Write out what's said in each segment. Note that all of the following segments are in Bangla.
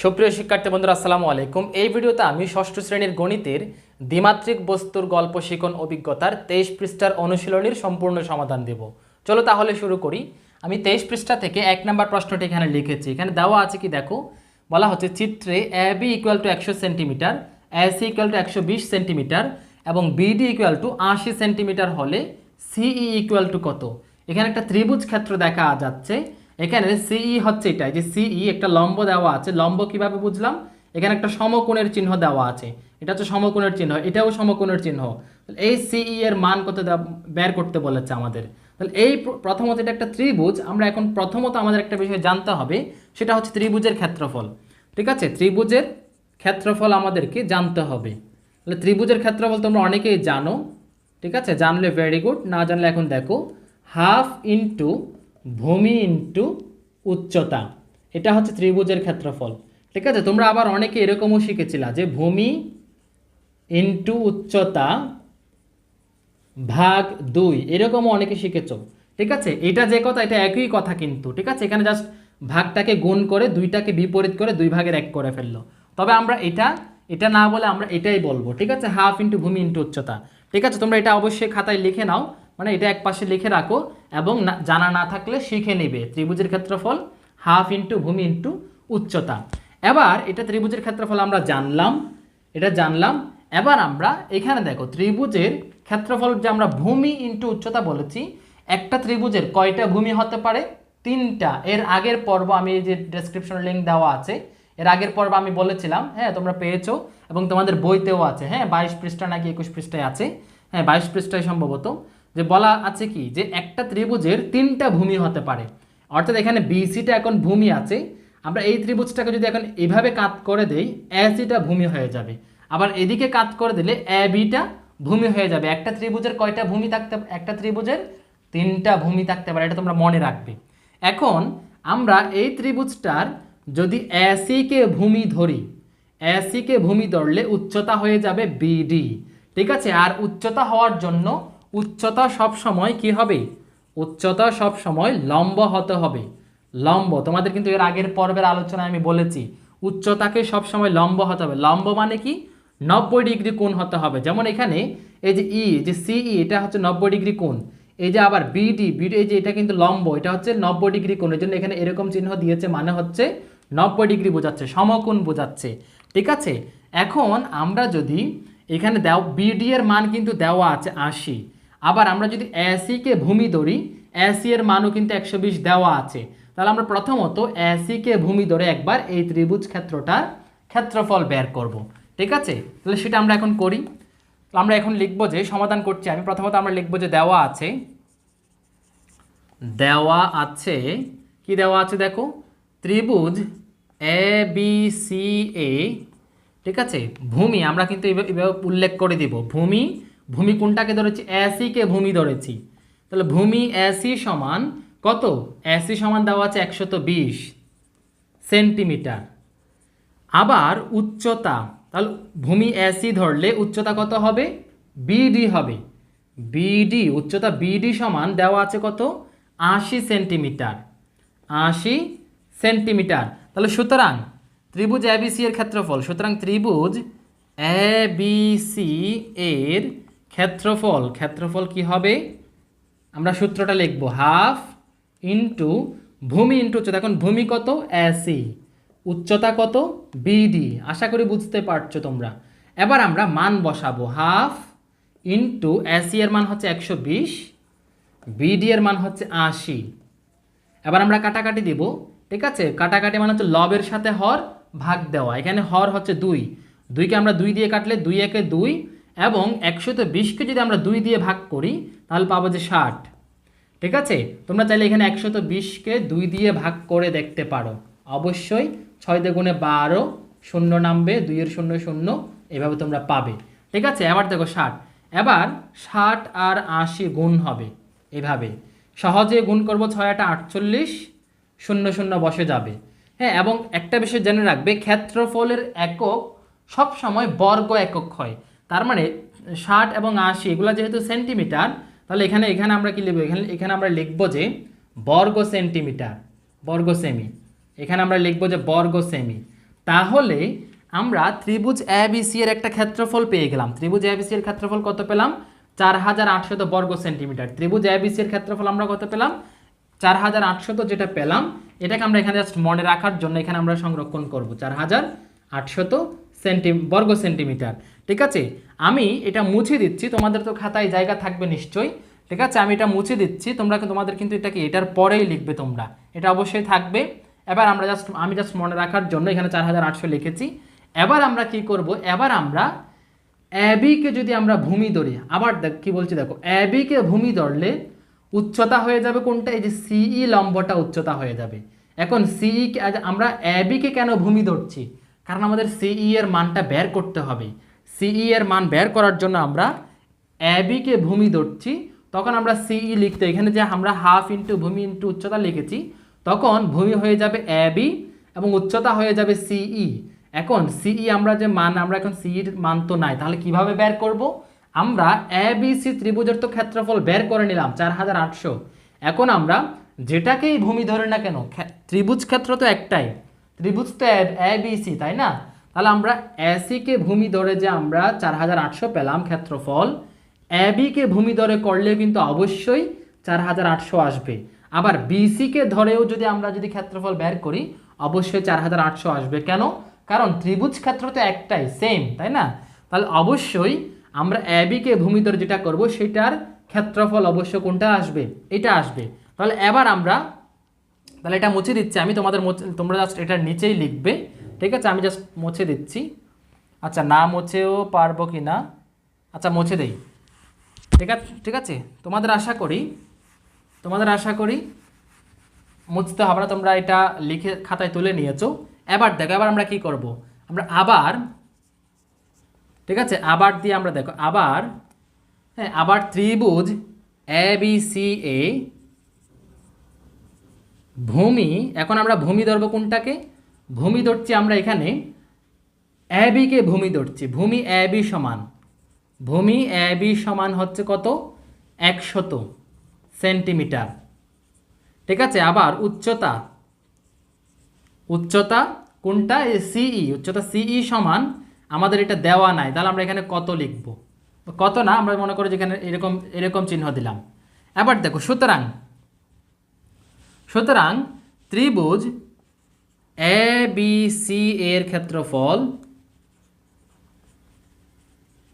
সুপ্রিয় শিক্ষার্থী বন্ধুরা, আসসালামু আলাইকুম। এই ভিডিওতে আমি ষষ্ঠ শ্রেণির গণিতের দ্বিমাত্রিক বস্তুর গল্প, শিখন অভিজ্ঞতার তেইশ পৃষ্ঠার অনুশীলনীর সম্পূর্ণ সমাধান দেব। চলো তাহলে শুরু করি। আমি তেইশ পৃষ্ঠা থেকে এক নম্বর প্রশ্নটি এখানে লিখেছি। এখানে দেওয়া আছে কি দেখো? বলা হচ্ছে, চিত্রে এ বি ইকুয়াল টু একশো সেন্টিমিটার এসি ইকুয়াল টু একশো বিশ সেন্টিমিটার এবং বিডি ইকুয়াল টু আশি সেন্টিমিটার হলে সিই ইকুয়াল টু কত? এখানে একটা ত্রিভুজ ক্ষেত্র দেখা যাচ্ছে। এখানে সিই হচ্ছে এটা যে সিই একটা লম্ব দেওয়া আছে। লম্ব কীভাবে বুঝলাম? এখানে একটা সমকোণের চিহ্ন দেওয়া আছে। এটা হচ্ছে সমকোণের চিহ্ন, এটাও সমকোণের চিহ্ন। এই সিই এর মান কত বের করতে বলেছে আমাদের। তাহলে এই প্রথমত এটা একটা ত্রিভুজ, আমরা এখন প্রথমত আমাদের একটা বিষয় জানতে হবে, সেটা হচ্ছে ত্রিভুজের ক্ষেত্রফল। ঠিক আছে? ত্রিভুজের ক্ষেত্রফল আমাদেরকে জানতে হবে। তাহলে ত্রিভুজের ক্ষেত্রফল তোমরা অনেকেই জানো। ঠিক আছে? জানলে ভেরি গুড না জানলে এখন দেখো হাফ ইন্টু ভূমি ইন্টু উচ্চতা। এটা হচ্ছে ত্রিভুজের ক্ষেত্রফল। ঠিক আছে? তোমরা আবার অনেকে এরকমও শিখেছিলা যে ভূমি ইন্টু উচ্চতা ভাগ দুই। এরকমও অনেকে শিখেছ। ঠিক আছে? এটা যে কথা, এটা একই কথা কিন্তু। ঠিক আছে? এখানে জাস্ট ভাগটাকে গুণ করে দুইটাকে বিপরীত করে দুই ভাগের এক করে ফেলল। তবে আমরা এটা এটা না বলে আমরা এটাই বলব। ঠিক আছে? হাফ ইন্টু ভূমি ইন্টু উচ্চতা। ঠিক আছে? তোমরা এটা অবশ্যই খাতায় লিখে নাও। মানে এটা এক পাশে লিখে রাখো এবং জানা না থাকলে শিখে নেবে। ত্রিভুজের ক্ষেত্রফল হাফ ইন্টু ভূমি ইন্টু উচ্চতা। এবার এটা ত্রিভুজের ক্ষেত্রফল আমরা জানলাম, এটা জানলাম। এবার আমরা এখানে দেখো, ত্রিভুজের ক্ষেত্রফল যে আমরা ভূমি ইন্টু উচ্চতা বলেছি, একটা ত্রিভুজের কয়টা ভূমি হতে পারে? তিনটা। এর আগের পর্ব আমি যে ডেসক্রিপশন লিঙ্ক দেওয়া আছে, এর আগের পর্ব আমি বলেছিলাম হ্যাঁ তোমরা পেয়েছ এবং তোমাদের বইতেও আছে। হ্যাঁ বাইশ পৃষ্ঠা নাকি একুশ পৃষ্ঠায় আছে? হ্যাঁ বাইশ পৃষ্ঠায় সম্ভবত। যে বলা আছে কি? যে একটা ত্রিভুজের তিনটা ভূমি হতে পারে। অর্থাৎ এখানে বিসিটা এখন ভূমি আছে। আমরা এই ত্রিভুজটাকে যদি এখন এভাবে কাত করে দেই এসিটা ভূমি হয়ে যাবে। আবার এদিকে কাত করে দিলে এ বিটা ভূমি হয়ে যাবে। একটা ত্রিভুজের কয়টা ভূমি থাকতে, একটা ত্রিভুজের তিনটা ভূমি থাকতে পারে, এটা তোমরা মনে রাখবে। এখন আমরা এই ত্রিভুজটার যদি এসিকে ভূমি ধরি এসিকে ভূমি ধরলে উচ্চতা হয়ে যাবে বিডি ঠিক আছে? আর উচ্চতা হওয়ার জন্য উচ্চতা সব সময় কি হবে? উচ্চতা সব সময় লম্ব হতে হবে। লম্ব, তোমাদের কিন্তু এর আগের পর্বের আলোচনায় আমি বলেছি, উচ্চতাকে সব সময় লম্ব হতে হবে। লম্ব মানে কি? নব্বই ডিগ্রি কোণ হতে হবে। যেমন এখানে, এই যে ই যে সিই এটা হচ্ছে নব্বই ডিগ্রি কোণ। এই যে আবার বিডি বিডি এই যে এটা কিন্তু লম্ব, এটা হচ্ছে নব্বই ডিগ্রি কোণ। এর জন্য এখানে এরকম চিহ্ন দিয়েছে মানে হচ্ছে নব্বই ডিগ্রি বোঝাচ্ছে, সমকোণ বোঝাচ্ছে। ঠিক আছে? এখন আমরা যদি এখানে দেও বিডি এর মান কিন্তু দেওয়া আছে আশি। আবার আমরা যদি এসিকে ভূমি ধরি এসি এর মানও কিন্তু একশো বিশ দেওয়া আছে। তাহলে আমরা প্রথমত এসিকে ভূমি ধরে একবার এই ত্রিভুজ ক্ষেত্রটার ক্ষেত্রফল বের করব। ঠিক আছে? তাহলে সেটা আমরা এখন করি। আমরা এখন লিখব যে, সমাধান করছি আমি। প্রথমত আমরা লিখব যে দেওয়া আছে দেওয়া আছে, কি দেওয়া আছে দেখো? ত্রিভুজ এ বি সি এ ঠিক আছে? ভূমি, আমরা কিন্তু এভাবে উল্লেখ করে দিব। ভূমি ভূমি কোনটাকে ধরেছি? এসিকে ভূমি ধরেছি। তাহলে ভূমি এসি সমান কত? এসি সমান দেওয়া আছে একশত বিশ সেন্টিমিটার। আবার উচ্চতা, তাহলে ভূমি এসি ধরলে উচ্চতা কত হবে? বিডি হবে। বিডি উচ্চতা বিডি সমান দেওয়া আছে কত? আশি সেন্টিমিটার। আশি সেন্টিমিটার। তাহলে সুতরাং ত্রিভুজ এবিসি এর ক্ষেত্রফল, সুতরাং ত্রিভুজ এ বি সি এর ক্ষেত্রফল ক্ষেত্রফল কি হবে? আমরা সূত্রটা লিখব, হাফ ইন্টু ভূমি ইন্টু উচ্চতা এখন ভূমি কত? এসি। উচ্চতা কত? বিডি। আশা করি বুঝতে পারছ তোমরা। এবার আমরা মান বসাবো, হাফ ইন্টু এসি এর মান হচ্ছে একশো বিশ, বিডি এর মান হচ্ছে আশি। এবার আমরা কাটাকাটি দিব, ঠিক আছে? কাটাকাটি মানে হচ্ছে লবের সাথে হর ভাগ দেওয়া। এখানে হর হচ্ছে দুই। দুইকে আমরা দুই দিয়ে কাটলে দুই একে দুই এবং একশোতে বিশকে যদি আমরা দুই দিয়ে ভাগ করি, তাহলে পাবো যে ষাট। ঠিক আছে? তোমরা চাইলে এখানে একশত বিশকে দুই দিয়ে ভাগ করে দেখতে পারো। অবশ্যই ছয় গুণে বারো শূন্য নামবে, দুইয়ের শূন্য শূন্য, এভাবে তোমরা পাবে। ঠিক আছে? এবার দেখো ষাট। এবার ষাট আর আশি গুণ হবে এভাবে। সহজে গুণ করব ছয় আটা আটচল্লিশ, শূন্য শূন্য বসে যাবে। হ্যাঁ এবং একটা বিষয় জেনে রাখবে, ক্ষেত্রফলের একক সব সময় বর্গ একক হয়। তার মানে ষাট এবং আশি, এগুলো যেহেতু সেন্টিমিটার তাহলে এখানে এখানে আমরা কি লিখব? এখানে এখানে আমরা লিখব যে বর্গ সেন্টিমিটার বর্গ সেমি এখানে আমরা লিখব যে বর্গ সেমি তাহলে আমরা ত্রিভুজ এ বি সি এর একটা ক্ষেত্রফল পেয়ে গেলাম। ত্রিভুজ এ বি সি এর ক্ষেত্রফল কত পেলাম? চার হাজার আটশত বর্গ সেন্টিমিটার ত্রিভুজ এ বি সি এর ক্ষেত্রফল আমরা কত পেলাম? চার হাজার আটশত যেটা পেলাম, এটাকে আমরা এখানে জাস্ট মনে রাখার জন্য এখানে আমরা সংরক্ষণ করব। চার হাজার আটশত সেন্টি, বর্গ সেন্টিমিটার, ঠিক আছে? আমি এটা মুছে দিচ্ছি, তোমাদের তো খাতায় জায়গা থাকবে নিশ্চয়ই, ঠিক আছে? আমি এটা মুছে দিচ্ছি, তোমরা তোমাদের কিন্তু এটাকে এটার পরেই লিখবে তোমরা। এটা অবশ্যই থাকবে। এবার আমরা জাস্ট আমি জাস্ট মনে রাখার জন্য এখানে চার হাজার আটশো লিখেছি। এবার আমরা কি করব? এবার আমরা অ্যাবিকে যদি আমরা ভূমি ধরি, আবার দেখ, কি বলছি দেখো অ্যাবিকে ভূমি ধরলে উচ্চতা হয়ে যাবে কোনটা? এই যে সিই লম্বটা উচ্চতা হয়ে যাবে। এখন সিই আমরা অ্যাবিকে কেন ভূমি ধরছি? কারণ আমাদের সিই এর মানটা বের করতে হবে। সিই এর মান বের করার জন্য আমরা অ্যাবিকে ভূমি ধরছি। তখন আমরা সিই লিখতে, এখানে যে আমরা হাফ ইন্টু ভূমি ইন্টু উচ্চতা লিখেছি, তখন ভূমি হয়ে যাবে অ্যাবি এবং উচ্চতা হয়ে যাবে সিই এখন সিই আমরা যে মান, আমরা এখন সিইর মান তো নাই, তাহলে কীভাবে বের করব? আমরা এ বি সি ত্রিভুজের তো ক্ষেত্রফল বের করে নিলাম, চার হাজার আটশো। এখন আমরা যেটাকেই ভূমি ধরে না কেন ত্রিভুজ ক্ষেত্র তো একটাই। ত্রিভুজ তো এ, বি, সি, তাই না? তাহলে আমরা এসিকে ভূমি ধরে যে আমরা চার হাজার আটশো পেলাম ক্ষেত্রফল এবিকে ভূমি ধরে করলে কিন্তু অবশ্যই চার হাজার আটশো আসবে। আবার বিসিকে ধরেও যদি আমরা যদি ক্ষেত্রফল বের করি, অবশ্যই চার হাজার আটশো আসবে। কেন? কারণ ত্রিভুজ ক্ষেত্র তো একটাই সেম তাই না? তাহলে অবশ্যই আমরা অ্যাবিকে ভূমি ধরে যেটা করব, সেটার ক্ষেত্রফল অবশ্য কোনটা আসবে? এটা আসবে। তাহলে এবার আমরা তাহলে এটা মুছে দিচ্ছি। আমি তোমাদের তোমরা জাস্ট এটার নিচেই লিখবে। ঠিক আছে? আমি জাস্ট মুছে দিচ্ছি। আচ্ছা না মুছেও পারব কি না? আচ্ছা মুছে দেই। ঠিক আছে ঠিক আছে? তোমাদের আশা করি, তোমাদের আশা করি মুছতে হবে না। তোমরা এটা লিখে খাতায় তুলে নিয়েছো। এবার দেখো, এবার আমরা কি করব? আমরা আবার, ঠিক আছে? আবার দিয়ে আমরা দেখো, আবার হ্যাঁ আবার ত্রিভুজ এ বি সি এ ভূমি, এখন আমরা ভূমি ধরবো কোনটাকে? ভূমি ধরছি আমরা এখানে। অ্যাবিকে ভূমি ধরছি। ভূমি অ্যাবি সমান। ভূমি অ্যাবি সমান হচ্ছে কত? একশত সেন্টিমিটার। ঠিক আছে, আবার উচ্চতা। উচ্চতা কোনটা? সিই উচ্চতা সিই সমান। আমাদের এটা দেওয়া নাই। তাহলে আমরা এখানে কত লিখব? কত না? আমরা মনে করি যেখানে এরকম এরকম চিহ্ন দিলাম। এবার দেখো, সুতরাং সুতরাং ত্রিভুজ এ বি সি এর ক্ষেত্রফল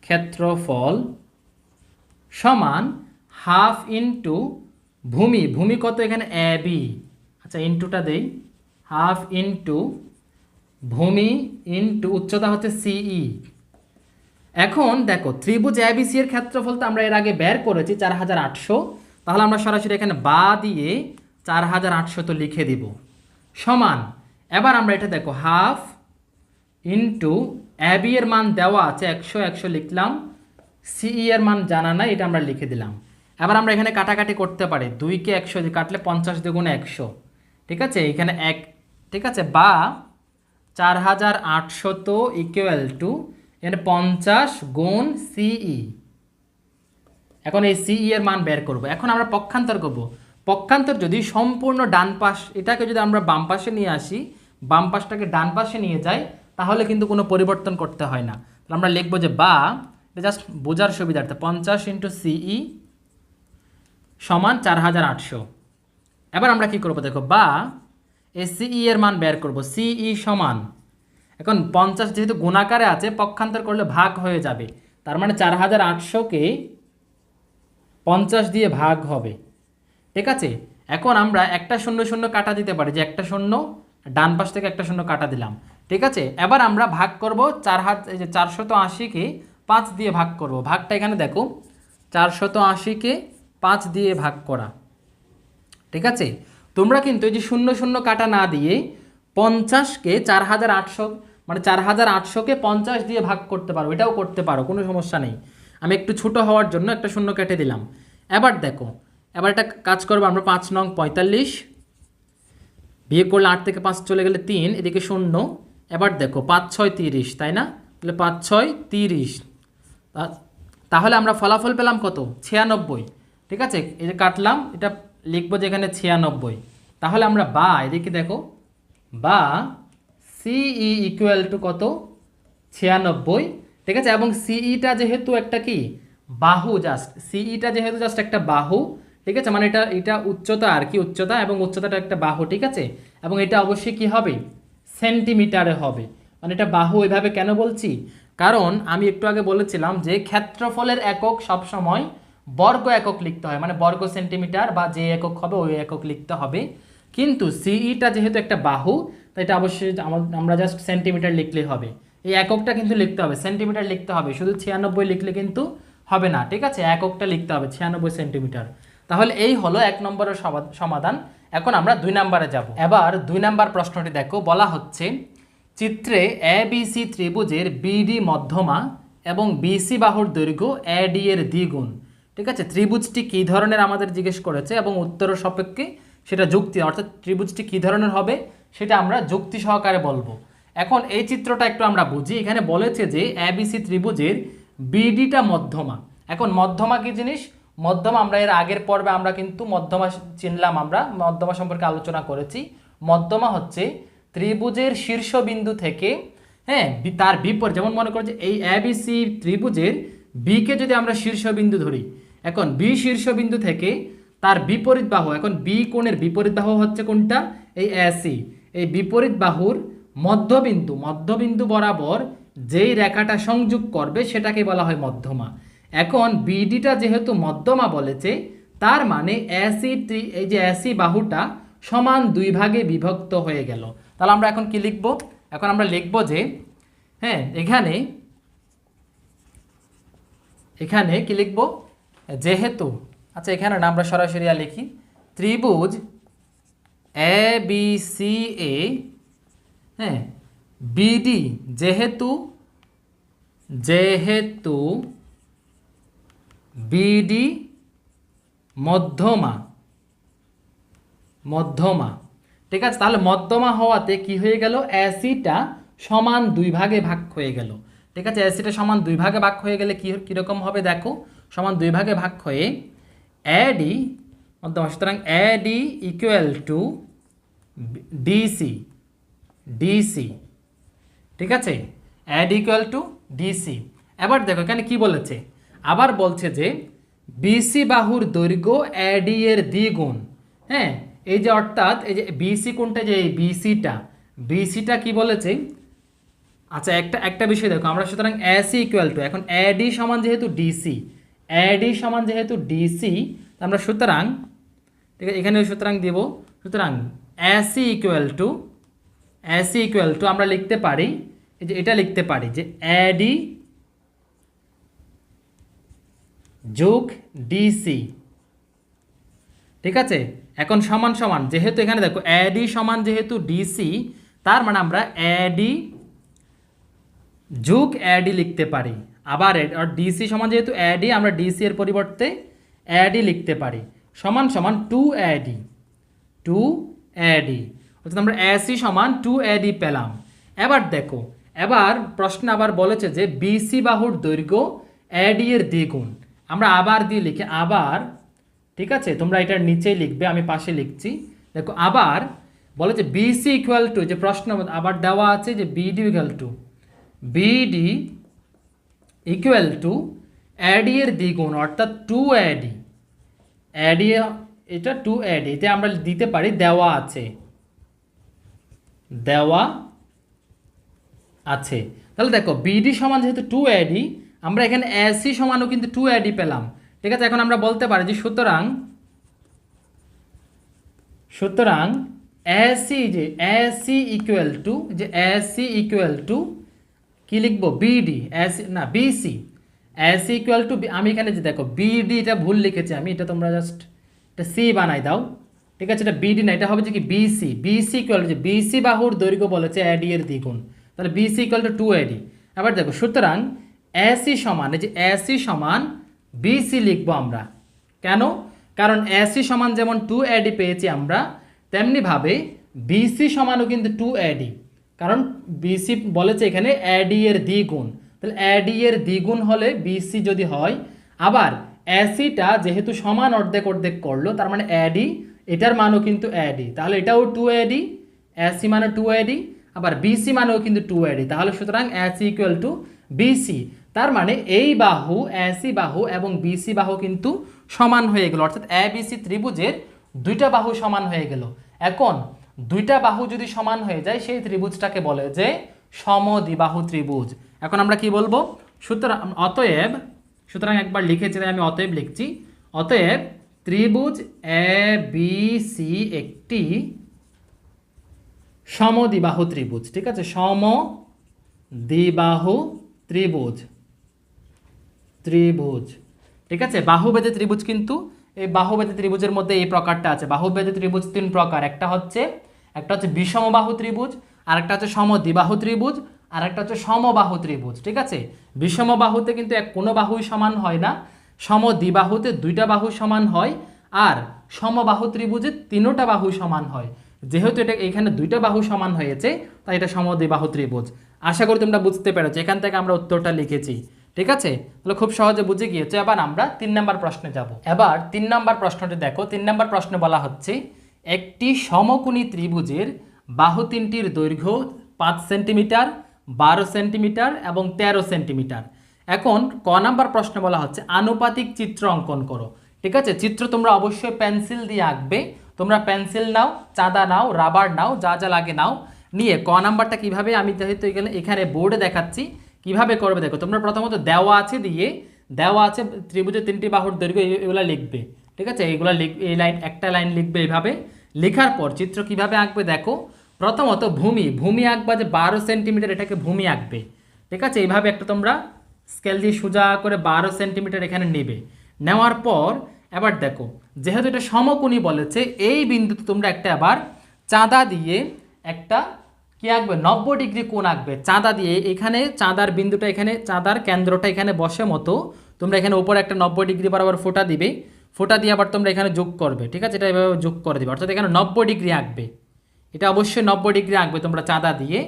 ক্ষেত্রফল সমান হাফ ইন্টু ভূমি ভূমি কত এখানে? এ বি আচ্ছা ইন্টুটা দেই। হাফ ইন্টু ভূমি ইন্টু উচ্চতা হচ্ছে সিই এখন দেখো, ত্রিভুজ এবিসি এর ক্ষেত্রফল তো আমরা এর আগে বের করেছি, চার হাজার আটশো। তাহলে আমরা সরাসরি এখানে বা দিয়ে চার হাজার আটশো তো লিখে দিব। সমান, এবার আমরা এটা দেখো হাফ ইন্টু অ্যাবি এর মান দেওয়া আছে একশো একশো লিখলাম সিই এর মান জানা নাই, এটা আমরা লিখে দিলাম। এবার আমরা এখানে কাটাকাটি করতে পারি, দুইকে একশো কাটলে পঞ্চাশ দ্বিগুণে একশো। ঠিক আছে? এখানে এক, ঠিক আছে? বা চার হাজার আটশত ইকুয়াল টু এখানে পঞ্চাশ গুণ সিই এখন এই সিই এর মান বের করব। এখন আমরা পক্ষান্তর করব। পক্ষান্তর যদি সম্পূর্ণ ডান পাশ, এটাকে যদি আমরা বাম পাশে নিয়ে আসি, বাম পাশটাকে ডান পাশে নিয়ে যাই, তাহলে কিন্তু কোনো পরিবর্তন করতে হয় না। তাহলে আমরা লিখব যে বা, এটা জাস্ট বোঝার সুবিধার্থে পঞ্চাশ ইন্টু সিই সমান চার হাজার আটশো। এবার আমরা কি করব দেখো, বা, এই সিই এর মান বের করব সিই সমান। এখন পঞ্চাশ যেহেতু গুণাকারে আছে, পক্ষান্তর করলে ভাগ হয়ে যাবে। তার মানে চার হাজার আটশোকে পঞ্চাশ দিয়ে ভাগ হবে। ঠিক আছে? এখন আমরা একটা শূন্য শূন্য কাটা দিতে পারি, যে একটা শূন্য, ডান পাশ থেকে একটা শূন্য কাটা দিলাম। ঠিক আছে? এবার আমরা ভাগ করব চার হাত, এই যে চারশত আশিকে পাঁচ দিয়ে ভাগ করব। ভাগটা এখানে দেখো, চারশত আশিকে পাঁচ দিয়ে ভাগ করা। ঠিক আছে? তোমরা কিন্তু এই যে শূন্য শূন্য কাটা না দিয়ে পঞ্চাশকে চার হাজার আটশো মানে চার হাজার আটশোকে পঞ্চাশ দিয়ে ভাগ করতে পারো। এটাও করতে পারো, কোনো সমস্যা নেই। আমি একটু ছোট হওয়ার জন্য একটা শূন্য কেটে দিলাম। এবার দেখো এবার একটা কাজ করব, আমরা পাঁচ নং পঁয়তাল্লিশ বিয়ে করলে আট থেকে পাঁচ চলে গেলে তিন, এদিকে শূন্য। এবার দেখো, পাঁচ ছয় তিরিশ, তাই না? তাহলে পাঁচ ছয় তিরিশ। তাহলে আমরা ফলাফল পেলাম কত? ছিয়ানব্বই। ঠিক আছে? এটা কাটলাম, এটা লিখব যে এখানে ছিয়ানব্বই। তাহলে আমরা বা, এদিকে দেখো, বা সিই ইকুয়াল টু কত? ছিয়ানব্বই। ঠিক আছে? এবং সিইটা যেহেতু একটা কি? বাহু জাস্ট সিইটা যেহেতু জাস্ট একটা বাহু ঠিক আছে? মানে এটা এটা উচ্চতা আর কি উচ্চতা এবং উচ্চতাটা একটা বাহু, ঠিক আছে? এবং এটা অবশ্যই কি হবে? সেন্টিমিটারে হবে। মানে এটা বাহু এভাবে কেন বলছি? কারণ আমি একটু আগে বলেছিলাম যে ক্ষেত্রফলের একক সবসময় বর্গ একক লিখতে হয়। মানে বর্গ সেন্টিমিটার বা যে একক হবে, ওই একক লিখতে হবে। কিন্তু সিইটা যেহেতু একটা বাহু তাই এটা অবশ্যই আমরা জাস্ট সেন্টিমিটার লিখলেই হবে। এই এককটা কিন্তু লিখতে হবে। সেন্টিমিটার লিখতে হবে। শুধু ছিয়ানব্বই লিখলে কিন্তু হবে না, ঠিক আছে? এককটা লিখতে হবে, ছিয়ানব্বই সেন্টিমিটার। তাহলে এই হলো এক নম্বরের সমাধান। এখন আমরা দুই নম্বরে যাব। এবার দুই নম্বর প্রশ্নটি দেখো। বলা হচ্ছে, চিত্রে এ বিসি ত্রিভুজের বিডি মধ্যমা এবং বিসি বাহুর দৈর্ঘ্য এ ডি এর দ্বিগুণ। ঠিক আছে? ত্রিভুজটি কী ধরনের আমাদের জিজ্ঞেস করেছে এবং উত্তরের সাপেক্ষে সেটা যুক্তি, অর্থাৎ ত্রিভুজটি কী ধরনের হবে সেটা আমরা যুক্তি সহকারে বলব। এখন এই চিত্রটা একটু আমরা বুঝি। এখানে বলেছে যে এবিসি ত্রিভুজের বিডিটা মধ্যমা। এখন মধ্যমা কী জিনিস? মধ্যমা আমরা এর আগের পর্বে আমরা কিন্তু মধ্যমা চিনলাম আমরা, মধ্যমা সম্পর্কে আলোচনা করেছি। মধ্যমা হচ্ছে ত্রিভুজের শীর্ষবিন্দু থেকে হ্যাঁ তার বিপরীত। যেমন মনে করো যে এই এবিসি ত্রিভুজের বিকে যদি আমরা শীর্ষবিন্দু ধরি, এখন বি শীর্ষবিন্দু থেকে তার বিপরীত বাহু, এখন বি কোণের বিপরীত বাহু হচ্ছে কোনটা? এই এসি এই বিপরীত বাহুর মধ্যবিন্দু মধ্যবিন্দু বরাবর যেই রেখাটা সংযোগ করবে সেটাকে বলা হয় মধ্যমা। এখন বিডিটা যেহেতু মধ্যমা বলেছে, তার মানে এসি এই যে এসি বাহুটা সমান দুই ভাগে বিভক্ত হয়ে গেল। তাহলে আমরা এখন কি লিখব? এখন আমরা লিখব যে হ্যাঁ এখানে এখানে কি লিখব? যেহেতু আচ্ছা এখানে না, আমরা সরাসরি লিখি। ত্রিভুজ এ বি সি এ হ্যাঁ বিডি যেহেতু যেহেতু বিডি মধ্যমা। মধ্যমা। ঠিক আছে, তাহলে মধ্যমা হওয়াতে কি হয়ে গেল? অ্যাসিটা সমান দুই ভাগে ভাগ হয়ে গেল। ঠিক আছে অ্যাসিটা সমান দুই ভাগে ভাগ হয়ে গেলে কি কীরকম হবে দেখো? সমান দুই ভাগে ভাগ হয়ে অ্যাডি মধ্যমা, সুতরাং AD equal to DC DC ঠিক আছে? অ্যাড ইকুয়াল টু ডিসি এবার দেখো, এখানে কি বলেছে? আবার বলছে যে বিসি বাহুর দৈর্ঘ্য অ্যাডি এর দ্বিগুণ। হ্যাঁ এই যে অর্থাৎ এই যে বিসি কোনটা যে এই বিসিটা বিসিটা কি বলেছে? আচ্ছা একটা একটা বিষয় দেখো, আমরা সুতরাং এসি ইকুয়াল টু এখন অ্যাডি সমান যেহেতু ডিসি অ্যাডি সমান যেহেতু ডিসি আমরা সুতরাং, ঠিক আছে এখানে সুতরাং দেব, সুতরাং AC equal to AC equal to আমরা লিখতে পারি, এই যে এটা লিখতে পারি যে অ্যাডি যোগ ডিসি। ঠিক আছে? এখন সমান সমান, যেহেতু এখানে দেখো অ্যাডি সমান যেহেতু ডিসি, তার মানে আমরা অ্যাডি যোগ অ্যাডি লিখতে পারি। আবার ডিসি সমান যেহেতু অ্যাডি আমরা ডিসি এর পরিবর্তে অ্যাডি লিখতে পারি। সমান সমান টু অ্যাডি টু অ্যাডি অর্থাৎ আমরা অ্যাসি সমান টু অ্যাডি পেলাম। এবার দেখো, এবার প্রশ্ন আবার বলেছে যে বিসি বাহুর দৈর্ঘ্য অ্যাডি এর দ্বিগুণ। আমরা আবার দিয়ে লিখি, আবার, ঠিক আছে? তোমরা এটার নিচেই লিখবে, আমি পাশে লিখছি। দেখো, আবার বলেছে বিসি ইকুয়াল টু যে প্রশ্ন আবার দেওয়া আছে যে BD equal to BD equal to AD এর দ্বিগুণ, অর্থাৎ টু অ্যাডি অ্যাডি এটা টু অ্যাডি এতে আমরা দিতে পারি দেওয়া আছে। দেওয়া আছে। তাহলে দেখো বিডি সমান যেহেতু টু অ্যাডি আমরা এখানে এসি সমানও কিন্তু টু অ্যাডি পেলাম। ঠিক আছে, এখন আমরা বলতে পারি যে সুতরাং সুতরাং এসি যে এসি ইকুয়াল টু যে এসি ইকুয়াল টু কি লিখব? বিডি এসি না বিসি এসি ইকুয়াল টু আমি এখানে যে দেখো বিডি এটা ভুল লিখেছি আমি, এটা তোমরা জাস্ট এটা সি বানাই দাও। ঠিক আছে, এটা বিডি না, এটা হবে যে কি বিসি বিসি ইকুয়াল যে বিসি বাহুর দৈর্ঘ্য বলেছে অ্যাডি এর দ্বিগুণ। তাহলে BC equal to two AD এবার দেখো, সুতরাং এসি সমান, এই যে এসি সমান বিসি লিখব আমরা। কেন? কারণ এসি সমান যেমন টু এডি পেয়েছি আমরা তেমনিভাবে বিসি সমানও কিন্তু টু এডি কারণ বিসি বলেছে এখানে অ্যাডি এর দ্বিগুণ। তাহলে অ্যাডি এর দ্বিগুণ হলে বিসি যদি হয়, আবার অ্যাসিটা যেহেতু সমান অর্ধেক অর্ধেক করল, তার মানে অ্যাডি এটার মানও কিন্তু অ্যাডি তাহলে এটাও টু অ্যাডি অ্যাসি মানে টু অ্যাডি আবার বিসি মানেও কিন্তু টু এডি তাহলে সুতরাং এস ইকুয়াল টু বিসি তার মানে এই বাহু এসি বাহু এবং বিসি বাহু কিন্তু সমান হয়ে গেল। অর্থাৎ এ বিসি ত্রিভুজের দুইটা বাহু সমান হয়ে গেল। এখন দুইটা বাহু যদি সমান হয়ে যায়, সেই ত্রিভুজটাকে বলে যে সমদ্বিবাহু ত্রিভুজ। এখন আমরা কি বলব? সুতরাং, অতএব, সুতরাং একবার লিখেছি, তাই আমি অতএব লিখছি। অতএব ত্রিভুজ এ বি সি একটি সমদ্বিবাহু ত্রিভুজ, ঠিক আছে? সম দ্বিবাহু ত্রিভুজ। ত্রিভুজ। ঠিক আছে? বাহুবেদে ত্রিভুজ কিন্তু এই বাহুবেদে ত্রিভুজের মধ্যে এই প্রকারটা আছে। বাহুবেদে ত্রিভুজ তিন প্রকার। একটা হচ্ছে একটা হচ্ছে বিষমবাহু ত্রিভুজ আর একটা হচ্ছে সমদ্বিবাহু ত্রিভুজ আর একটা হচ্ছে সমবাহু ত্রিভুজ। ঠিক আছে? বিষমবাহুতে কিন্তু এক কোনো বাহুই সমান হয় না। সমদ্বিবাহুতে দুইটা বাহু সমান হয় আর সমবাহু ত্রিভুজে তিনোটা বাহু সমান হয়। যেহেতু এটা এখানে দুইটা বাহু সমান হয়েছে, তাই এটা সমদ্বিবাহু ত্রিভুজ। আশা করি তোমরা বুঝতে পেরেছ। এখান থেকে আমরা উত্তরটা লিখেছি। ঠিক আছে? তাহলে খুব সহজে বুঝে গিয়েছো। এবার আমরা তিন নম্বর প্রশ্নে যাব। এবার তিন নম্বর প্রশ্নটি দেখো। তিন নম্বর প্রশ্নে বলা হচ্ছে, একটি সমকোণী ত্রিভুজের বাহু তিনটির দৈর্ঘ্য পাঁচ সেন্টিমিটার, বারো সেন্টিমিটার এবং তেরো সেন্টিমিটার। এখন ক নাম্বার প্রশ্ন বলা হচ্ছে, আনুপাতিক চিত্র অঙ্কন করো। ঠিক আছে? চিত্র তোমরা অবশ্যই পেন্সিল দিয়ে আঁকবে। তোমরা পেন্সিল নাও, চাঁদা নাও, রাবার নাও, যা যা লাগে নাও। নিয়ে ক নাম্বারটা কীভাবে? আমি যেহেতু এখানে বোর্ডে দেখাচ্ছি। কীভাবে করবে দেখো, তোমরা প্রথমত দেওয়া আছে দিয়ে, দেওয়া আছে ত্রিভুজের তিনটি বাহুর দৈর্ঘ্য এগুলা লিখবে, ঠিক আছে? এইগুলা এই লাইন, একটা লাইন লিখবে এইভাবে। লেখার পর চিত্র কীভাবে আঁকবে দেখো, প্রথমত ভূমি ভূমি আঁকবা যে বারো সেন্টিমিটার, এটাকে ভূমি আঁকবে, ঠিক আছে? এইভাবে একটা তোমরা স্কেল দিয়ে সোজা করে বারো সেন্টিমিটার এখানে নেবে। নেওয়ার পর, এবার দেখো, যেহেতু এটা সমকোণী বলেছে, এই বিন্দুতে তোমরা একটা আবার চাঁদা দিয়ে একটা কি আঁকবে? নব্বই ডিগ্রি কোণ আঁকবে। চাঁদা দিয়ে এখানে চাঁদার বিন্দুটা এখানে, চাঁদার কেন্দ্রটা এখানে বসে মতো তোমরা এখানে উপরে একটা নব্বই ডিগ্রি বরাবর ফোঁটা দিবে। ফোটা দিয়ে আবার তোমরা এখানে যোগ করবে, ঠিক আছে? এটা এভাবে যোগ করে দিবে। অর্থাৎ এখানে নব্বই ডিগ্রি আঁকবে। এটা অবশ্যই নব্বই ডিগ্রি আঁকবে তোমরা চাঁদা দিয়ে।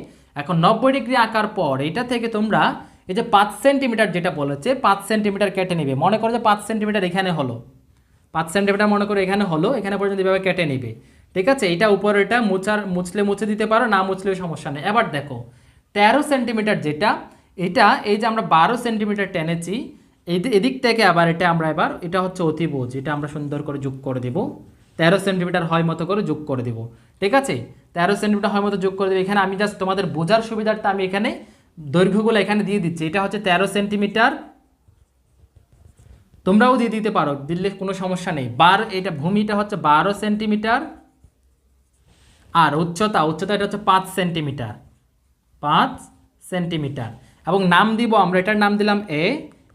এখন নব্বই ডিগ্রি আঁকার পর এটা থেকে তোমরা এই যে পাঁচ সেন্টিমিটার যেটা বলেছে, পাঁচ সেন্টিমিটার কেটে নেবে। মনে করো যে পাঁচ সেন্টিমিটার এখানে হলো। পাঁচ সেন্টিমিটার মনে করো এখানে হলো, এখানে পর্যন্ত এভাবে কেটে নিবে। ঠিক আছে? এটা উপরে এটা মোচার, মুছলে মুছে দিতে পারো, না মুছলেও সমস্যা নেই। এবার দেখো, তেরো সেন্টিমিটার যেটা, এটা এই যে আমরা বারো সেন্টিমিটার টেনেছি এদিক থেকে আবার এটা আমরা এবার, এটা হচ্ছে অতিভুজ, এটা আমরা সুন্দর করে যোগ করে দেব। তেরো সেন্টিমিটার হয় মতো করে যোগ করে দেব। ঠিক আছে? তেরো সেন্টিমিটার হয় মতো যোগ করে দেবো। এখানে আমি জাস্ট তোমাদের বোঝার সুবিধার্থে আমি এখানে দৈর্ঘ্যগুলো এখানে দিয়ে দিচ্ছি। এটা হচ্ছে তেরো সেন্টিমিটার তোমরাও দিয়ে দিতে পারো, দিলে কোনো সমস্যা নেই। বার, এটা ভূমিটা হচ্ছে বারো সেন্টিমিটার আর উচ্চতা উচ্চতা এটা হচ্ছে পাঁচ সেন্টিমিটার। পাঁচ সেন্টিমিটার। এবং নাম দিব, আমরা এটার নাম দিলাম এ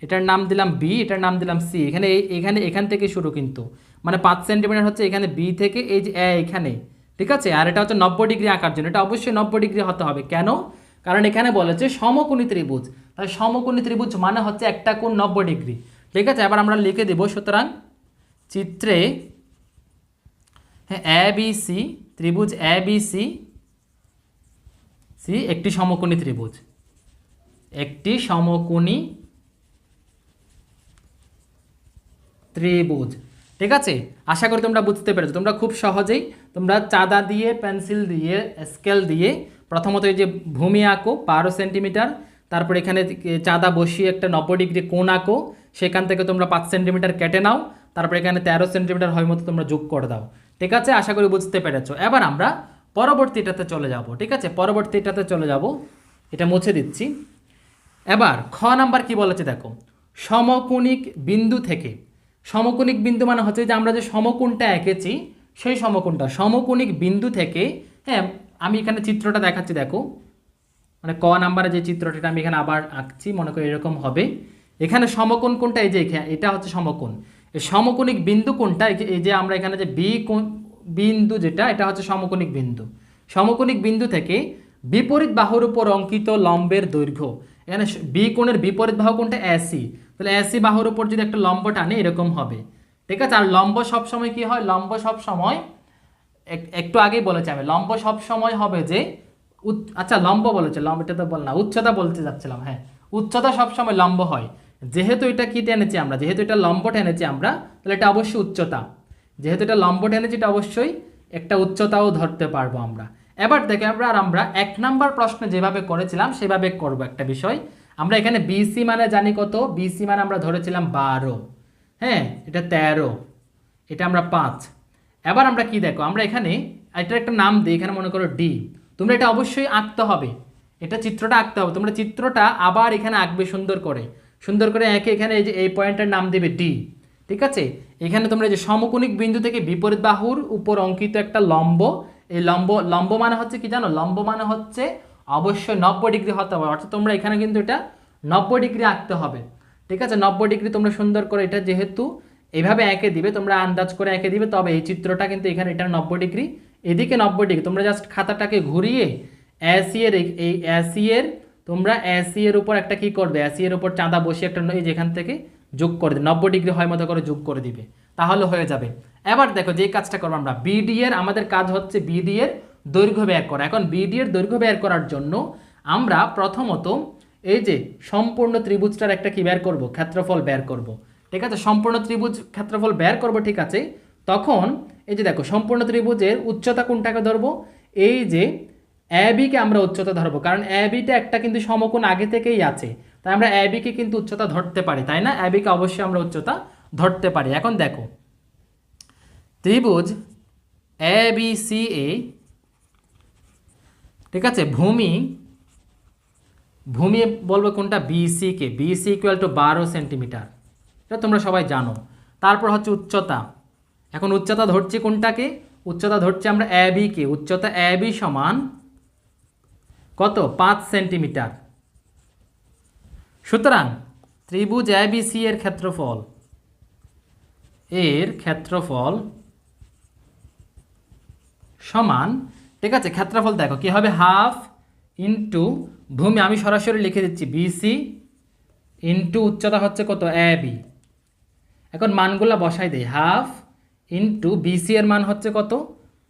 এটার নাম দিলাম বি এটার নাম দিলাম সি এখানে এখানে, এখান থেকে শুরু কিন্তু। মানে পাঁচ সেন্টিমিটার হচ্ছে এখানে বি থেকে এই যে এ এখানে। ঠিক আছে? আর এটা হচ্ছে নব্বই ডিগ্রি আঁকার জন্য। এটা অবশ্যই নব্বই ডিগ্রি হতে হবে। কেন? কারণ এখানে বলেছে সমকোণী ত্রিভুজ। তাহলে সমকোণী ত্রিভুজ মানে হচ্ছে একটা কোণ নব্বই ডিগ্রি। ঠিক আছে? এবার আমরা লিখে দেব। সুতরাং চিত্রে হ্যাঁ এ বি সি ত্রিভুজ এ বি সি সি একটি সমকোণী ত্রিভুজ। একটি সমকোণী ত্রিভুজ। ঠিক আছে? আশা করি তোমরা বুঝতে পেরেছ। তোমরা খুব সহজেই তোমরা চাঁদা দিয়ে, পেন্সিল দিয়ে, স্কেল দিয়ে প্রথমত এই যে ভূমি আঁকো, বারো সেন্টিমিটার, তারপর এখানে চাঁদা বসিয়ে একটা নব্বই ডিগ্রি কোণ আঁকো, সেখান থেকে তোমরা পাঁচ সেন্টিমিটার কেটে নাও, তারপর এখানে তেরো সেন্টিমিটার হয় মতো তোমরা যোগ করে দাও। ঠিক আছে? আশা করি বুঝতে পেরেছ। এবার আমরা পরবর্তীটাতে চলে যাব। ঠিক আছে? পরবর্তীটাতে চলে যাব। এটা মুছে দিচ্ছি। এবার খ নাম্বার কি বলেছে দেখো? সমকোণিক বিন্দু থেকে। সমকোণিক বিন্দু মানে হচ্ছে যে আমরা যে সমকোণটা এঁকেছি, সেই সমকোণটা। সমকোণিক বিন্দু থেকে হ্যাঁ আমি এখানে চিত্রটা দেখাচ্ছি দেখো। মানে ক নাম্বারে যে চিত্রটা আমি এখানে আবার আঁকছি, মনে করি এরকম হবে। এখানে সমকোণ কোনটা? এই যে এটা হচ্ছে সমকোণ। সমকোণিক বিন্দু কোনটা? এই যে- আমরা এখানে যে বি বিন্দু যেটা, এটা হচ্ছে সমকোণিক বিন্দু। সমকোণিক বিন্দু থেকে বিপরীত বাহুর উপর অঙ্কিত লম্বের দৈর্ঘ্য। এখানে বি কোণের বিপরীত বাহু কোনটা? এসি তাহলে এসি বাহুর উপর যদি একটা লম্ব টানে, এরকম হবে। ঠিক আছে? আর লম্ব সবসময় কি হয়? লম্ব সবসময়, এক- একটু আগেই বলেছি আমি, লম্ব সব সময় হবে যে আচ্ছা লম্ব বলেছে, লম্ব, এটা তো বল না, উচ্চতা বলতে যাচ্ছিলাম হ্যাঁ। উচ্চতা সবসময় লম্ব হয়। যেহেতু এটা কি টেনেছি আমরা? যেহেতু এটা লম্ব টেনেছি আমরা, তাহলে এটা অবশ্যই উচ্চতা। যেহেতু এটা লম্ব টেনেছি, এটা অবশ্যই একটা উচ্চতাও ধরতে পারব আমরা। এবার দেখে আমরা, আর আমরা এক নাম্বার প্রশ্ন যেভাবে করেছিলাম, সেভাবে করব একটা বিষয়। আমরা এখানে বিসি মানে জানি কত? বিসি মানে আমরা ধরেছিলাম বারো। হ্যাঁ এটা তেরো। এটা আমরা পাঁচ। এবার আমরা কি দেখো? আমরা এখানে এটার একটা নাম দিই, এখানে মনে করো ডি তোমরা এটা অবশ্যই আঁকতে হবে। এটা চিত্রটা আঁকতে হবে। তোমরা চিত্রটা আবার এখানে আঁকবে সুন্দর করে। সুন্দর করে একে এখানে এই যে, এই পয়েন্টের নাম দেবে ডি ঠিক আছে? এখানে তোমরা যে সমকোণিক বিন্দু থেকে বিপরীত বাহুর উপর অঙ্কিত একটা লম্ব, এই লম্ব লম্ব মানে হচ্ছে কি জানো? লম্ব মানে হচ্ছে অবশ্যই নব্বই ডিগ্রি হতে হবে। অর্থাৎ তোমরা এখানে কিন্তু এটা নব্বই ডিগ্রি আঁকতে হবে, ঠিক আছে? নব্বই ডিগ্রি তোমরা সুন্দর করে এটা যেহেতু এইভাবে এঁকে দিবে, তোমরা আন্দাজ করে এঁকে দিবে, তবে এই চিত্রটা কিন্তু এখানে এটা নব্বই ডিগ্রি। এদিকে নব্বই ডিগ্রি, তোমরা জাস্ট খাতাটাকে ঘুরিয়ে অ্যাসি এর এই- এই অ্যাসি এর তোমরা অ্যাসি এর উপর একটা কি করবে? অ্যাসি এর উপর চাঁদা বসিয়ে একটা এই যেখান থেকে যোগ করে দিবে। নব্বই ডিগ্রি হয় মতো করে যোগ করে দিবে। তাহলে হয়ে যাবে। এবার দেখো যে কাজটা করব আমরা। বিডি এর আমাদের কাজ হচ্ছে বিডি এর দৈর্ঘ্য বের করা। এখন বিডি এর দৈর্ঘ্য বের করার জন্য আমরা প্রথমত এই যে সম্পূর্ণ ত্রিভুজটার একটা কি বের করব? ক্ষেত্রফল বের করব। ঠিক আছে? সম্পূর্ণ ত্রিভুজ ক্ষেত্রফল বের করব, ঠিক আছে? তখন এই যে দেখো, সম্পূর্ণ ত্রিভুজের উচ্চতা কোনটাকে ধরবো? এই যে অ্যাবিকে আমরা উচ্চতা ধরবো, কারণ অ্যাবিটা একটা কিন্তু সমকোণ আগে থেকেই আছে। তাই আমরা অ্যাবিকে কিন্তু উচ্চতা ধরতে পারি, তাই না? অ্যাবিকে অবশ্যই আমরা উচ্চতা ধরতে পারি। এখন দেখো, ত্রিভুজ এ বি সি এ ঠিক আছে? ভূমি ভূমি বলব কোনটা? বিসি কে বিসি ইকুয়াল টু বারো সেন্টিমিটার এটা তোমরা সবাই জানো। তারপর হচ্ছে উচ্চতা। এখন উচ্চতা ধরছি কোনটাকে? উচ্চতা ধরছি আমরা অ্যাবি কে। উচ্চতা অ্যাবি সমান কত? পাঁচ সেন্টিমিটার। সুতরাং ত্রিভুজ এবিসি এর ক্ষেত্রফল। এর ক্ষেত্রফল সমান, ঠিক আছে, ক্ষেত্রফল দেখো, কি হবে? হাফ ইন্টু ভূমি, আমি সরাসরি লিখে দিচ্ছি বিসি ইন্টু উচ্চতা হচ্ছে কত? এ বি এখন মানগুলো বসাই দেই। হাফ ইন্টু বিসি এর মান হচ্ছে কত?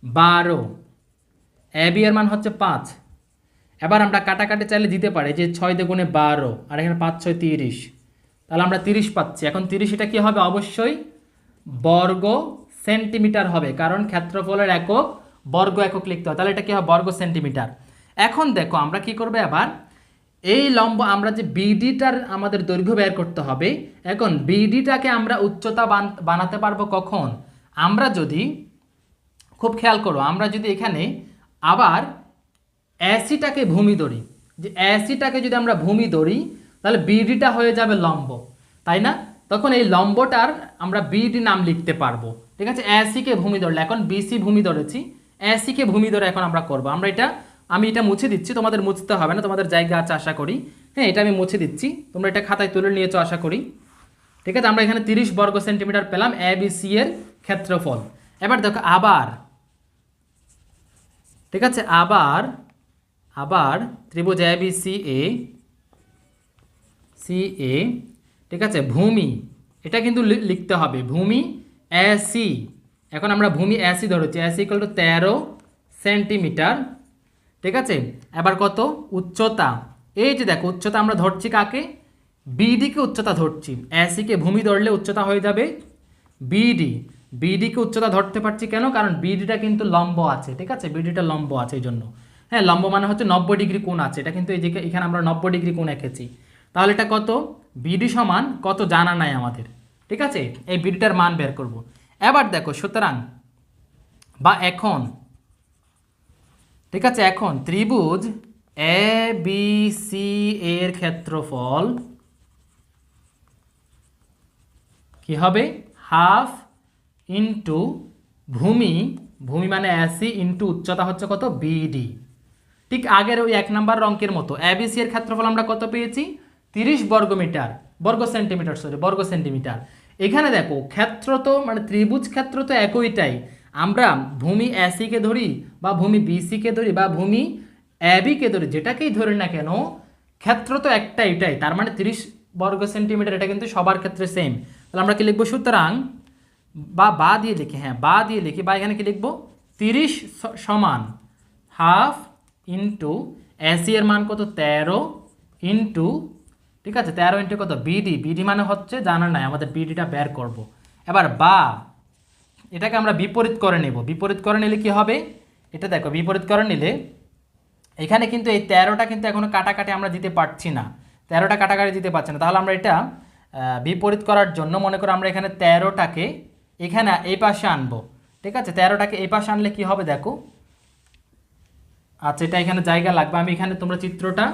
বারো। এ বি এর মান হচ্ছে পাঁচ। এবার আমরা কাটাকাটি চাইলে দিতে পারি যে ছয় দেগুণে বারো, আর এখানে পাঁচ, ছয়, তিরিশ। তাহলে আমরা তিরিশ পাচ্ছি। এখন তিরিশ এটা কী হবে? অবশ্যই বর্গ সেন্টিমিটার হবে, কারণ ক্ষেত্রফলের একক বর্গ একক লিখতে হয় তাহলে এটা কী হবে? বর্গ সেন্টিমিটার। এখন দেখো, আমরা কি করব এবার? এই লম্ব আমরা যে বিডিটার আমাদের দৈর্ঘ্য বের করতে হবে, এখন বিডিটাকে আমরা উচ্চতা বান- বানাতে পারব কখন? আমরা যদি, খুব খেয়াল করো, আমরা যদি এখানে আবার অ্যাসিটাকে ভূমি ধরি যে অ্যাসিটাকে যদি আমরা ভূমি ধরি তাহলে বিডিটা হয়ে যাবে লম্ব। তাই না? তখন এই লম্বটার আমরা বিডি নাম লিখতে পারব। ঠিক আছে? অ্যাসিকে ভূমি ধরলে এখন বিসি ভূমি ধরেছি। অ্যাসিকে ভূমি ধরে এখন আমরা করব। আমরা এটা, আমি এটা মুছে দিচ্ছি। তোমাদের মুছতে হবে না, তোমাদের জায়গা আছে আশা করি। হ্যাঁ এটা আমি মুছে দিচ্ছি। তোমরা এটা খাতায় তুলে নিয়েছো আশা করি। ঠিক আছে? আমরা এখানে তিরিশ বর্গ সেন্টিমিটার পেলাম এ সি এর ক্ষেত্রফল। এবার দেখো, আবার। ঠিক আছে? আবার আবার ত্রিভুজ A B C A C এ ঠিক আছে? ভূমি, এটা কিন্তু লিখতে হবে। ভূমি এসি এখন আমরা ভূমি এসি ধরেছি। এসি ইকুয়াল টু তেরো সেন্টিমিটার, ঠিক আছে? এবার কত? উচ্চতা। এই যে দেখো, উচ্চতা আমরা ধরছি কাকে? বিডিকে উচ্চতা ধরছি। এসিকে ভূমি ধরলে উচ্চতা হয়ে যাবে বিডি বিডিকে উচ্চতা ধরতে পারছি কেন? কারণ বিডিটা কিন্তু লম্ব আছে, ঠিক আছে? বিডিটা লম্ব আছে এই জন্য। হ্যাঁ লম্ব মানে হচ্ছে নব্বই ডিগ্রি কোণ আছে। এটা কিন্তু এই যে এখানে আমরা নব্বই ডিগ্রি কোণ এঁকেছি। তাহলে এটা কত? বিডি সমান কত জানা নাই আমাদের। ঠিক আছে? এই বিডিটার মান বের করব। এবার দেখো, সুতরাং বা এখন, ঠিক আছে, এখন ত্রিভুজ এ বি সি এর ক্ষেত্রফল কি হবে? হাফ ইন্টু ভূমি ভূমি মানে অ্যাসি ইন্টু উচ্চতা হচ্ছে কত? বিডি। ঠিক আগের ওই এক নাম্বার অঙ্কের মতো। এবিসি এর ক্ষেত্রফল আমরা কত পেয়েছি? তিরিশ বর্গ মিটার বর্গ সেন্টিমিটার সরি বর্গ সেন্টিমিটার। এখানে দেখো, ক্ষেত্র তো মানে ত্রিভুজ ক্ষেত্র তো একইটাই। আমরা ভূমি অ্যাসিকে ধরি বা ভূমি বিসিকে ধরি বা ভূমি অ্যাবিকে ধরি, যেটাকেই ধরি না কেন, ক্ষেত্র তো একটা এটাই। তার মানে তিরিশ বর্গ সেন্টিমিটার, এটা কিন্তু সবার ক্ষেত্রে সেম তাহলে আমরা কি লিখব সুতরাং? বা বা দিয়ে লিখি হ্যাঁ বা দিয়ে লিখি, বা এখানে কি লিখব? তিরিশ সমান হাফ ইন্টু এসি এর মান কত তেরো ইন্টু ঠিক আছে, তেরো ইন্টু কত? বিডি বিডি মানে হচ্ছে জানা নাই, আমাদের বিডিটা বের করব। এবার বা, এটাকে আমরা বিপরীত করে নেব। বিপরীত করে নিলে কি হবে? এটা দেখো, বিপরীত করে নিলে, এখানে কিন্তু এই তেরোটা কিন্তু এখনও কাটাকাটি আমরা দিতে পারছি না। তেরোটা কাটাকাটি দিতে পারছি না। তাহলে আমরা এটা বিপরীত করার জন্য মনে করো আমরা এখানে তেরোটাকে এখানে এই পাশে আনব। ঠিক আছে, তেরোটাকে এই পাশে আনলে কি হবে দেখো? আচ্ছা এটা এখানে জায়গা লাগবে। আমি এখানে তোমরা চিত্রটা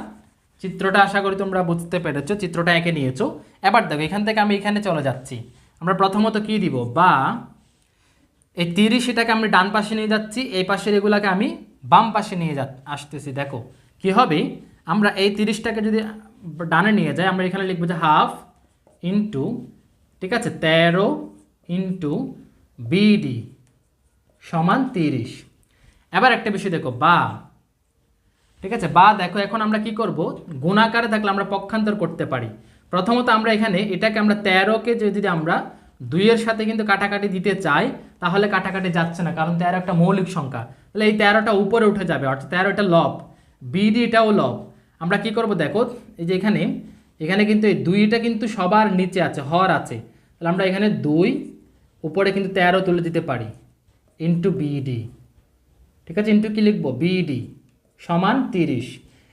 চিত্রটা আশা করি তোমরা বুঝতে পেরেছ, চিত্রটা এঁকে নিয়েছো। এবার দেখো, এখান থেকে আমি এখানে চলে যাচ্ছি। আমরা প্রথমত কি দিব? বা, এই তিরিশ এটাকে আমি ডান পাশে নিয়ে যাচ্ছি, এই পাশের এগুলাকে আমি বাম পাশে নিয়ে যা, আসতেছি। দেখো, কি হবে? আমরা এই তিরিশটাকে যদি ডানে নিয়ে যাই, আমরা এখানে লিখব যে হাফ ইন্টু, ঠিক আছে, তেরো ইন্টু বিডি সমান তিরিশ। এবার একটা বিষয় দেখো, বা ঠিক আছে? বা দেখো, এখন আমরা কি করব? গুণাকারে থাকলে আমরা পক্ষান্তর করতে পারি। প্রথমত আমরা এখানে এটাকে আমরা তেরোকে যদি আমরা দুইয়ের সাথে কিন্তু কাটাকাটি দিতে চাই, তাহলে কাটাকাটি যাচ্ছে না, কারণ তেরো একটা মৌলিক সংখ্যা। তাহলে এই তেরোটা উপরে উঠে যাবে, অর্থাৎ তেরো এটা লব। বিডি এটাও লব। আমরা কি করব দেখো, এই যে এখানে এখানে কিন্তু এই দুইটা কিন্তু সবার নিচে আছে, হর আছে। তাহলে আমরা এখানে দুই, উপরে কিন্তু তেরো তুলে দিতে পারি। ইন্টু বিডি ঠিক আছে? ইন্টু কি লিখব? বিডি সমান তিরিশ।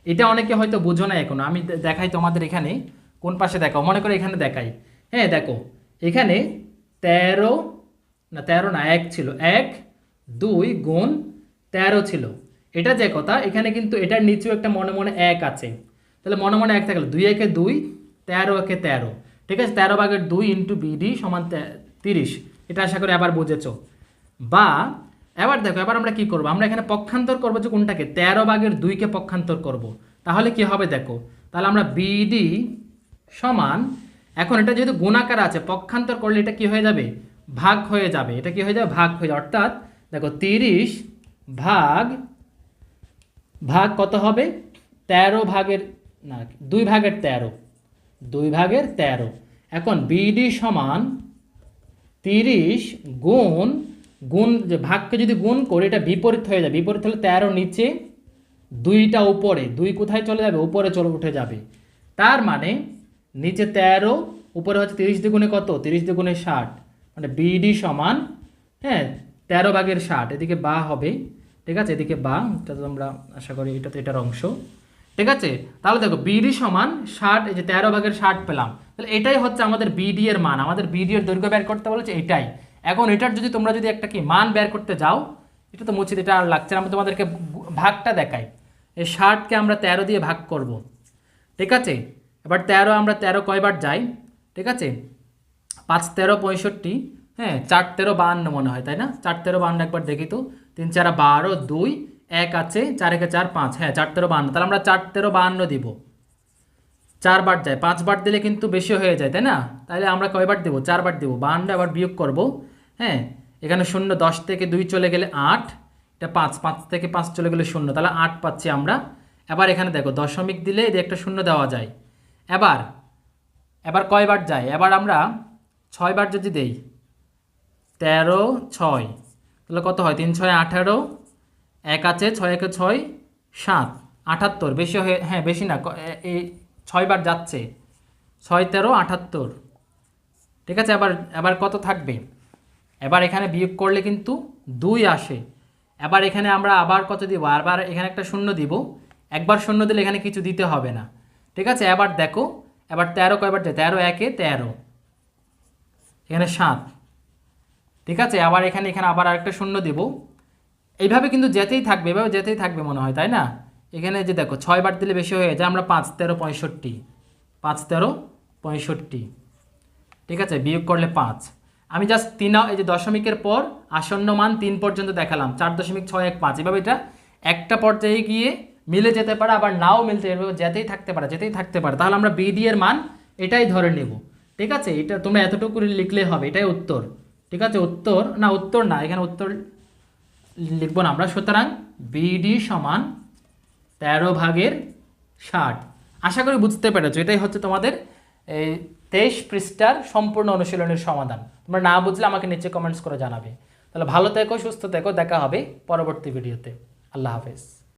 এটা অনেকে হয়তো বোঝো না এখনও। আমি দেখাই তোমাদের এখানে, কোন পাশে দেখাও? মনে করো এখানে দেখাই। হ্যাঁ দেখো। এখানে তেরো, না তেরো না, এক ছিল। এক, দুই গুণ তেরো ছিল। এটা যে কথা, এখানে কিন্তু এটার নিচেও একটা মনে মনে এক আছে। তাহলে মনে মনে এক থাকলে। দুই একে দুই, তেরো একে তেরো। ঠিক আছে? তেরো ভাগের দুই ইন্টু বিডি সমান তিরিশ। এটা আশা করি আবার বুঝেছ। বা এবার দেখো, এবার আমরা কি করব? আমরা এখানে পক্ষান্তর করব যে কোনটাকে? তেরো ভাগের দুইকে পক্ষান্তর করব। তাহলে কি হবে দেখো? তাহলে আমরা বিডি সমান, এখন এটা যেহেতু গুণাকার আছে, পক্ষান্তর করলে এটা কি হয়ে যাবে? ভাগ হয়ে যাবে। এটা কি হয়ে যাবে? ভাগ হয়ে যাবে। অর্থাৎ দেখো, তিরিশ ভাগ ভাগ কত হবে? তেরো ভাগের, না, দুই ভাগের তেরো। দুই ভাগের তেরো। এখন বিডি সমান তিরিশ গুণ গুণ, যে ভাগকে যদি গুণ করে, এটা বিপরীত হয়ে যাবে বিপরীত হলে তেরো নিচে, দুইটা উপরে, দুই কোথায় চলে যাবে? উপরে চলে উঠে যাবে। তার মানে নিচে তেরো, উপরে হচ্ছে তিরিশ দ্বিগুণে কত? তিরিশ দ্বিগুণে ষাট। মানে বিডি সমান হ্যাঁ তেরো ভাগের ষাট। এদিকে বা হবে, ঠিক আছে? এদিকে বা, এটা তো আমরা আশা করি এটা তো এটার অংশ। ঠিক আছে? তাহলে দেখো, বিডি সমান ষাট, এই যে তেরো ভাগের ষাট পেলাম। তাহলে এটাই হচ্ছে আমাদের বিডি এর মান। আমাদের বিডি এর দৈর্ঘ্য বের করতে বলেছে এটাই। এখন এটার যদি তোমরা যদি একটা কি মান বের করতে যাও, এটা তো মুছে এটা আর লাগছে আমি তোমাদেরকে ভাগটা দেখাই। এই ষাটকে আমরা তেরো দিয়ে ভাগ করব। ঠিক আছে? এবার তেরো, আমরা তেরো কয়বার যাই? ঠিক আছে? পাঁচ তেরো পঁয়ষট্টি হ্যাঁ চার তেরো বাহান্ন মনে হয়, তাই না? চার তেরো বাহান্ন একবার দেখি তো। তিন চার বারো, দুই, এক আছে, চার একে চার, পাঁচ হ্যাঁ চার তেরো বাহান্ন। তাহলে আমরা চার তেরো বাহান্ন দিব। চারবার যায়, পাঁচবার দিলে কিন্তু বেশি হয়ে যায়, তাই না? তাহলে আমরা কয়বার দেবো? চারবার দেবো। বাহান্ন আবার বিয়োগ করব। হ্যাঁ এখানে শূন্য দশ থেকে দুই চলে গেলে আট, এটা পাঁচ পাঁচ থেকে পাঁচ চলে গেলে শূন্য, তাহলে আট পাচ্ছি আমরা। এবার এখানে দেখো, দশমিক দিলে এদের একটা শূন্য দেওয়া যায়। এবার এবার কয়বার যায়? এবার আমরা ছয়বার যদি দেই, তেরো, ছয়, তাহলে কত হয়? তিন, ছয়, আঠারো, এক আছে, ছয়, একে ছয়, সাত আটাত্তর বেশি হয়ে হ্যাঁ বেশি না এই ছয়বার যাচ্ছে, ছয়, তেরো আটাত্তর ঠিক আছে? এবার এবার কত থাকবে? এবার এখানে বিয়োগ করলে কিন্তু দুই আসে। এবার এখানে আমরা আবার কত দিব? আবার এখানে একটা শূন্য দিব। একবার শূন্য দিলে এখানে কিছু দিতে হবে না। ঠিক আছে? এবার দেখো, এবার তেরো কয়বার তেরো, একে তেরো। এখানে সাত। ঠিক আছে? আবার এখানে এখানে আবার আরেকটা শূন্য দেব। এইভাবে কিন্তু যেতেই থাকবে, এভাবে যেতেই থাকবে মনে হয়, তাই না? এখানে যে দেখো ছয়বার দিলে বেশি হয়ে যায়, আমরা পাঁচ, তেরো, পঁয়ষট্টি। পাঁচ, তেরো, পঁয়ষট্টি। ঠিক আছে? বিয়োগ করলে পাঁচ। আমি জাস্ট তিন, এই যে দশমিকের পর আসন্ন মান তিন পর্যন্ত দেখালাম, চার দশমিক ছয় এক পাঁচ। এভাবে এটা একটা পর্যায়ে গিয়ে মিলে যেতে পারে, আবার নাও মিলতে পারে যেতেই থাকতে পারে, যেতেই থাকতে পারে। তাহলে আমরা বিডি এর মান এটাই ধরে নেব। ঠিক আছে? এটা তোমরা এতটুকু লিখলে হবে, এটাই উত্তর। ঠিক আছে? উত্তর, না উত্তর না, এখানে উত্তর লিখব না আমরা। সুতরাং বিডি সমান তেরো ভাগের ষাট। আশা করি বুঝতে পেরেছ, এটাই হচ্ছে তোমাদের, এই তেইশ পৃষ্ঠার সম্পূর্ণ অনুশীলনের সমাধান। তোমরা না বুঝলে আমাকে নিচে কমেন্টস করে জানাবে। তাহলে ভালো থেকো, সুস্থ থেকো, দেখা হবে পরবর্তী ভিডিওতে আল্লাহ হাফেজ।